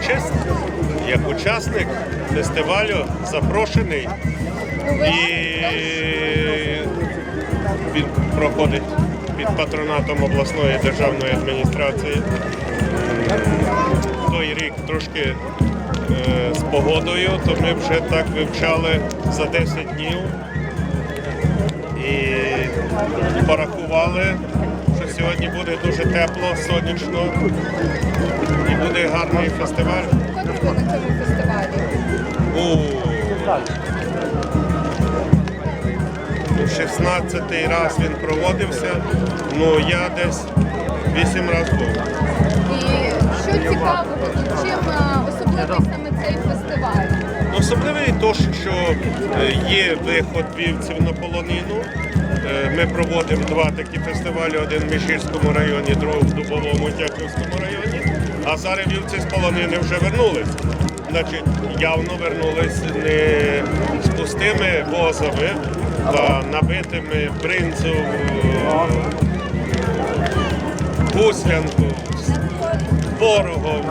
урочист, як учасник фестивалю запрошений і він проходить під патронатом обласної державної адміністрації. Той рік трошки е, з погодою, то ми вже так вивчали за 10 днів і порахували, сьогодні буде дуже тепло, сонячно і буде гарний фестиваль. Ви на цьому фестивалі? У 16-й раз він проводився, ну я десь 8 разів був. І що цікавого? Чим а, особливий саме цей фестиваль? Особливий то, що е, є виход вівців на полонину. Е, Ми проводимо два такі фестивалі: один в Міжгірському районі, другий в Дубовому Тяківському районі. А зараз вівці з полонини вже вернулись. Значить, явно вернулись не з пустими возами, а набитими бринзу, гуслянку, ворогом,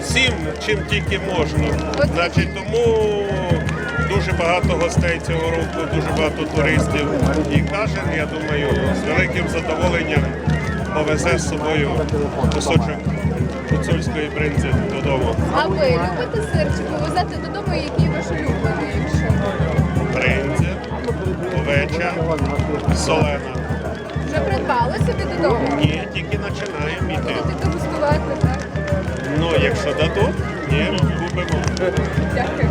всім, чим тільки можна. Значить, тому дуже багато гостей цього року, дуже багато туристів. І кожен, я думаю, з великим задоволенням повезе з собою кусочок гуцульської бринзи додому. А ви любите сир? Чи повезете додому, який ваш улюблений? Якщо Бринза, овеча, солена. вже придбали собі додому? Ні, тільки починаємо йти. Будете дегустувати, так? Ну, якщо дадуть, ні, купимо. Дякую.